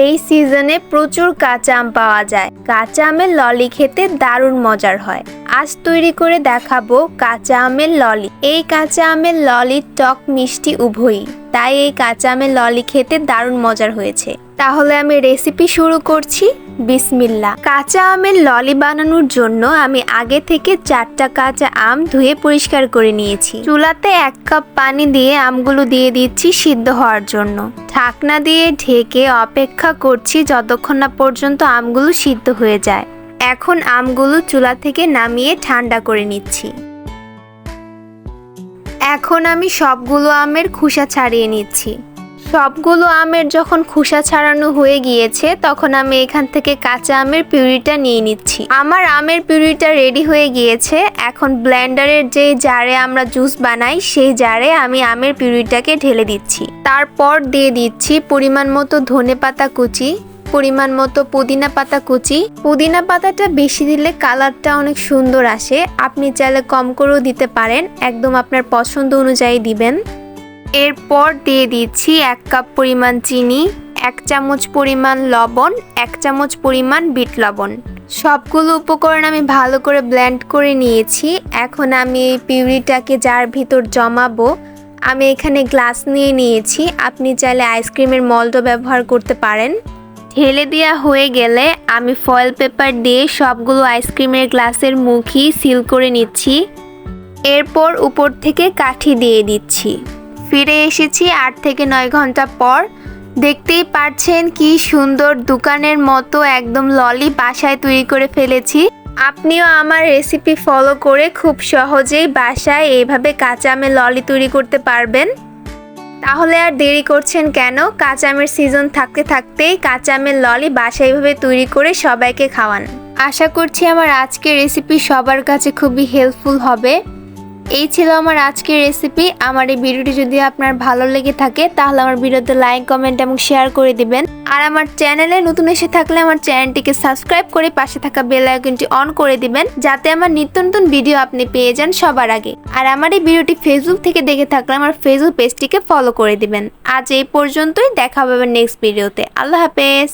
এই সিজনে প্রচুর কাঁচা আম পাওয়া যায়। কাঁচা আমের ললি খেতে দারুণ মজার হয়। আজ তৈরি করে দেখাবো কাঁচা আমের ললি। এই কাঁচা আমের ললি টক মিষ্টি উভয়ই। তাই এই কাঁচা আমের ললি খেতে দারুণ মজার হয়েছে। তাহলে আমি রেসিপি শুরু করছি। বিসমিল্লা। কাঁচা আমের ললি বানানোর জন্য আমি আগে থেকে চারটা কাঁচা আম ধুয়ে পরিষ্কার করে নিয়েছি। চুলাতে এক কাপ পানি দিয়ে আমগুলো দিয়ে দিচ্ছি সিদ্ধ হওয়ার জন্য। ঢাকনা দিয়ে ঢেকে অপেক্ষা করছি যতক্ষণ না পর্যন্ত আমগুলো সিদ্ধ হয়ে যায়। এখন আমগুলো চুলা থেকে নামিয়ে ঠান্ডা করে নিচ্ছি। এখন আমি সবগুলো আমের খোসা ছাড়িয়ে নিচ্ছি। সবগুলো আমের যখন খোসা ছাড়ানো হয়ে গিয়েছে, তখন আমি এখান থেকে কাঁচা আমের পিউরিটা নিয়ে নিচ্ছি। আমার আমের পিউরিটা রেডি হয়ে গিয়েছে। এখন ব্লেন্ডারের যে জারে আমরা জুস বানাই, সেই জারে আমি আমের পিউরিটাকে ঢেলে দিচ্ছি। তারপর দিয়ে দিচ্ছি পরিমাণ মতো ধনে পাতা কুচি। পরিমাণ মতো পুদিনা পাতা কুচি। পুদিনা পাতাটা বেশি দিলে কালারটা অনেক সুন্দর আসে। আপনি চাইলে কম করেও দিতে পারেন। একদম আপনার পছন্দ অনুযায়ী দিবেন। এরপর দিয়ে দিচ্ছি এক কাপ পরিমাণ চিনি, এক চামচ পরিমাণ লবণ, এক চামচ পরিমাণ বিট লবণ। সবগুলো উপকরণ আমি ভালো করে ব্লেন্ড করে নিয়েছি। এখন আমি এই পিউরিটাকে যার ভিতর জমাবো, আমি এখানে গ্লাস নিয়ে নিয়েছি। আপনি চাইলে আইসক্রিমের মল্টও ব্যবহার করতে পারেন। ঢেলে দেওয়া হয়ে গেলে আমি ফয়েল পেপার দিয়ে সবগুলো আইসক্রিমের গ্লাসের মুখই সিল করে নিচ্ছি। এরপর উপর থেকে কাঠি দিয়ে দিচ্ছি। ফিরে এসেছি আট থেকে নয় ঘণ্টা পর। দেখতেই পাচ্ছেন কি সুন্দর দোকানের মতো একদম ললি বাসায় তৈরি করে ফেলেছি। আপনিও আমার রেসিপি ফলো করে খুব সহজেই বাসায় এইভাবে কাঁচা আমের ললি তৈরি করতে পারবেন। তাহলে আর দেরি করছেন কেন? কাঁচা আমের সিজন থাকতে থাকতেই কাঁচা আমের ললি বাসায় এইভাবে তৈরি করে সবাইকে খাওয়ান। আশা করছি আমার আজকের রেসিপি সবার কাছে খুবই হেল্পফুল হবে। এই ছিল আমার আজকের রেসিপি আমার এই ভিডিওটি যদি আপনার ভালো লেগে থাকে, তাহলে আমার ভিডিওতে লাইক কমেন্ট এবং শেয়ার করে দিবেন। আর আমার চ্যানেলে নতুন এসে থাকলে আমার চ্যানেলটিকে সাবস্ক্রাইব করে পাশে থাকা বেল আইকনটি অন করে দিবেন, যাতে আমার নিত্য নতুন ভিডিও আপনি পেয়ে যান সবার আগে। আর আমার এই ভিডিওটি ফেসবুক থেকে দেখে থাকলে আমার ফেসবুক পেজটিকে ফলো করে দিবেন। আজ এই পর্যন্তই, দেখা হবে নেক্সট ভিডিওতে আল্লাহ হাফেজ!